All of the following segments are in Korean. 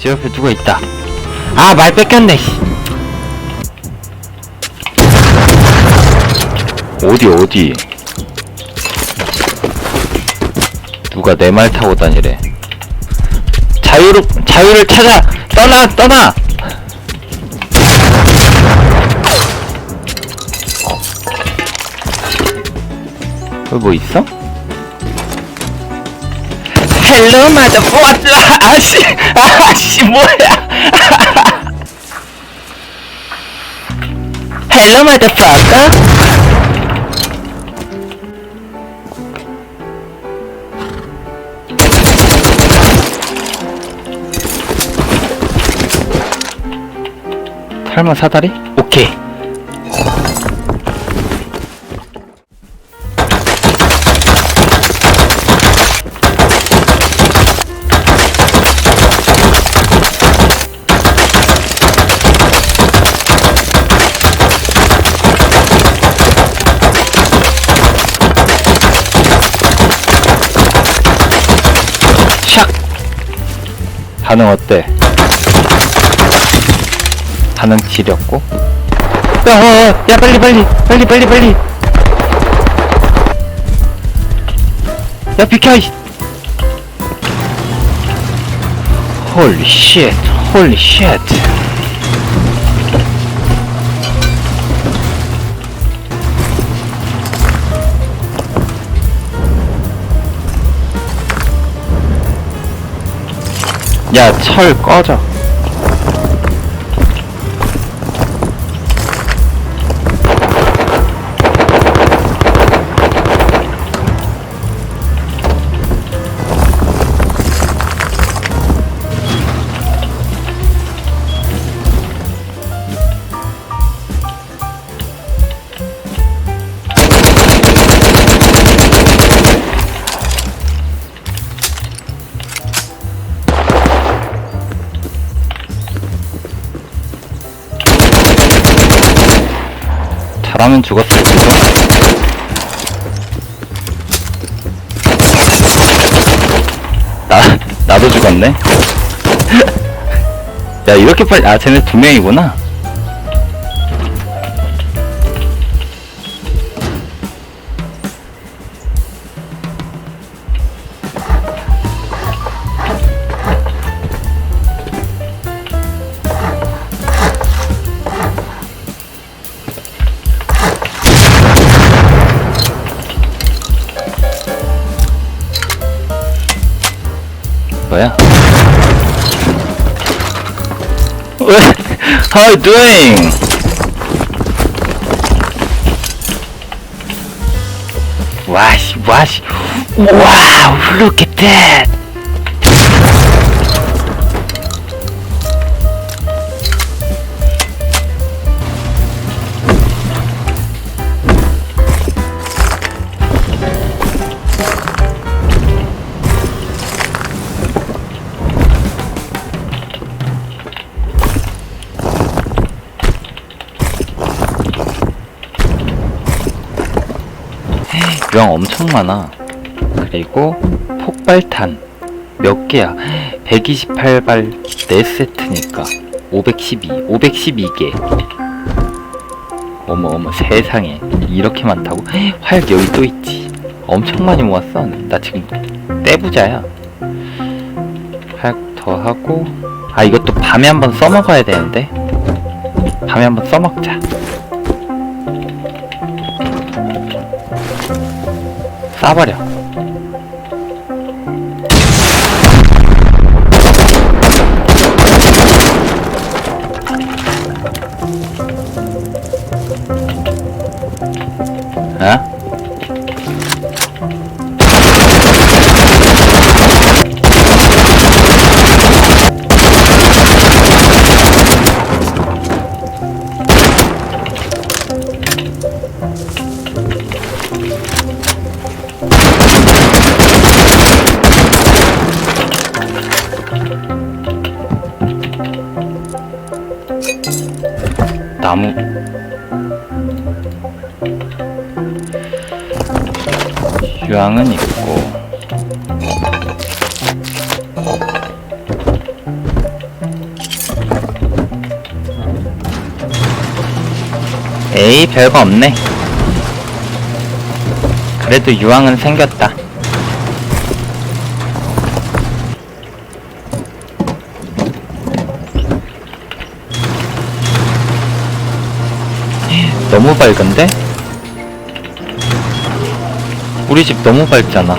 제 옆에 누가 있다. 아, 말 뺏겼네, 씨. 어디, 어디? 누가 내 말 타고 다니래. 자유를, 자유를 찾아! 떠나, 떠나! 여기 뭐 있어? 헬로 마더 포스 아씨 아씨 뭐야? 헬로 마더 파까 설마 사다리? 오케이 반응 어때? 반응 지렸고? 야, 어, 어, 야 빨리 빨리 빨리 빨리 빨리. 야 비켜 이. 홀리 쉣 홀리 쉣 야, 철 꺼져. 잘하면 죽었어. 나, 나도 죽었네. 야, 이렇게 빨리, 아, 쟤네 두 명이구나. How are you doing? 와씨, 와씨. 와우, look at that. 명 엄청 많아. 그리고 폭발탄 몇 개야? 128발 4세트니까 512, 512개. 어머 어머 세상에 이렇게 많다고? 활 여기 또 있지. 엄청 많이 모았어. 나 지금 떼부자야. 활 더 하고 아 이것도 밤에 한번 써먹어야 되는데 밤에 한번 써먹자. 쏴버려. 어? 나무. 유황은 있고. 에이 별거 없네. 그래도 유황은 생겼다. 너무 밝은데? 우리 집 너무 밝잖아.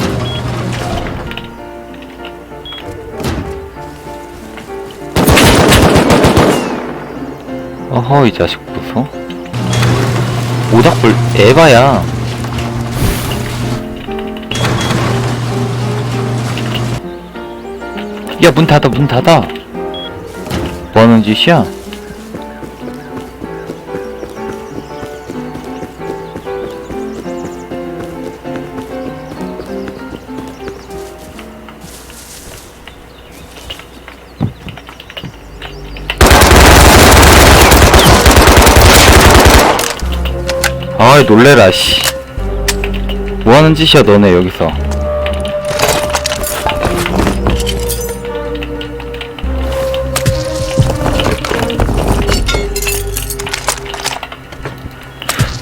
어허 이 자식 보소. 오닥불 에바야. 야 문 닫아 문 닫아. 뭐 하는 짓이야 아이 놀래라 씨. 뭐하는 짓이야 너네 여기서.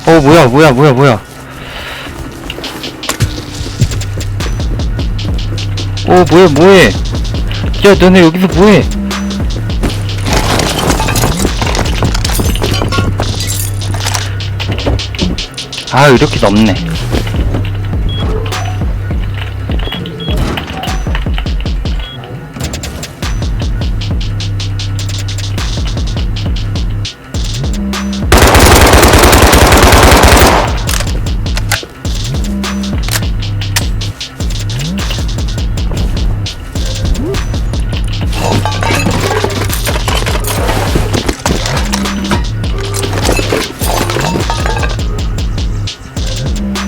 어 뭐야 뭐야 뭐야 뭐야. 어 뭐야 뭐해? 야 너네 여기서 뭐해 아 이렇게 넘네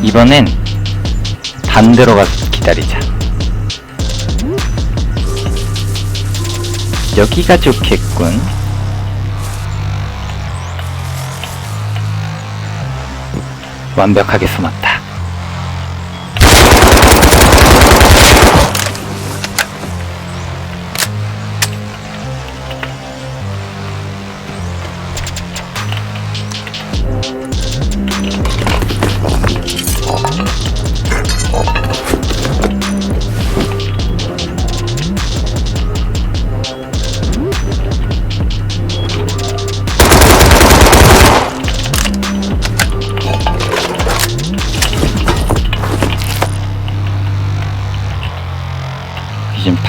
이번엔 반대로 가서 기다리자. 여기가 좋겠군. 완벽하게 숨었다.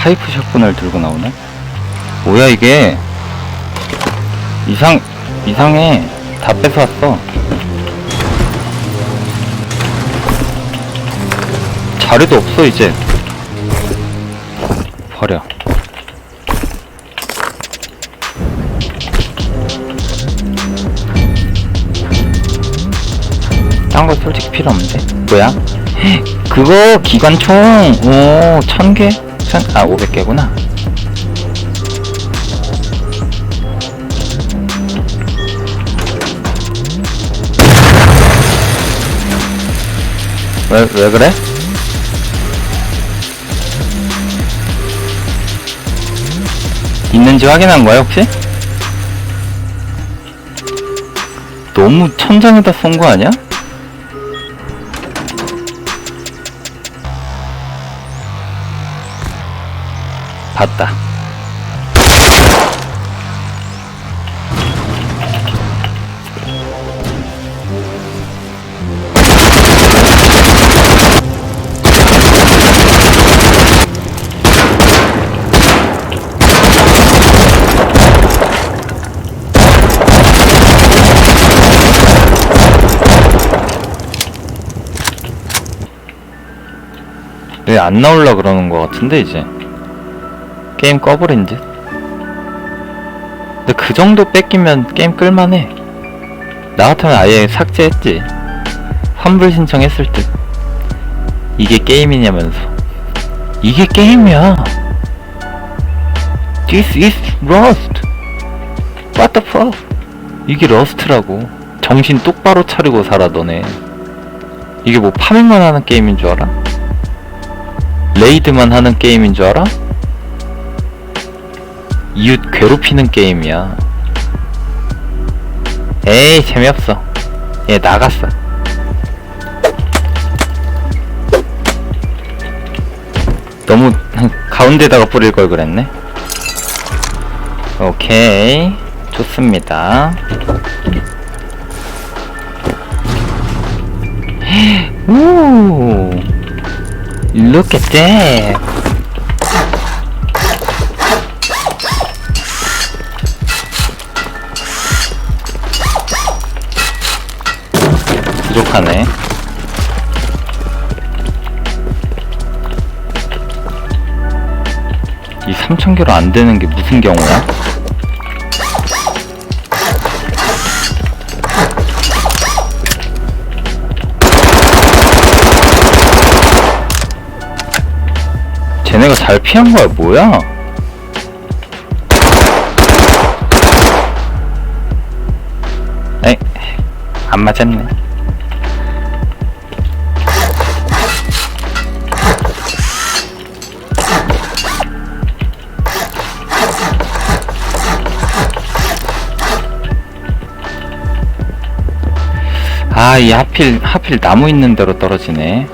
파이프 샷건을 들고 나오네? 뭐야 이게? 이상 이상해. 다 뺏어왔어. 자리도 없어 이제. 버려. 딴 거 솔직히 필요 없는데. 뭐야? 그거 기관총 오, 천 개? 천, 아, 500개구나. 왜, 왜 그래? 있는지 확인한 거야, 혹시? 너무 천장에다 쏜 거 아니야? 봤다. 왜안 나올라 그러는 거 같은데 이제 게임 꺼버린 듯. 근데 그 정도 뺏기면 게임 끌만해. 나 같으면 아예 삭제했지. 환불 신청했을 듯. 이게 게임이냐면서. 이게 게임이야. This is Rust. What the fuck? 이게 러스트라고. 정신 똑바로 차리고 살아 너네. 이게 뭐 파밍만 하는 게임인 줄 알아? 레이드만 하는 게임인 줄 알아? 이웃 괴롭히는 게임이야. 에이, 재미없어. 얘 나갔어. 너무 가운데다가 뿌릴 걸 그랬네. 오케이. 좋습니다. 오. Look at that. 부족하네. 이 3,000개로 안 되는 게 무슨 경우야? 쟤네가 잘 피한 거야, 뭐야? 에이, 안 맞았네. 아, 이 하필, 하필 나무 있는 대로 떨어지네.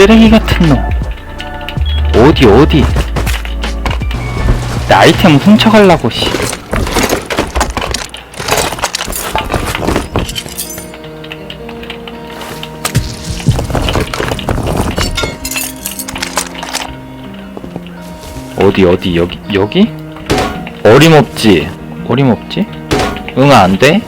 쓰레기 같은 놈. 어디, 어디. 내 아이템 훔쳐가려고, 씨. 어디, 어디, 여기, 여기? 어림없지? 어림없지? 응, 안 돼?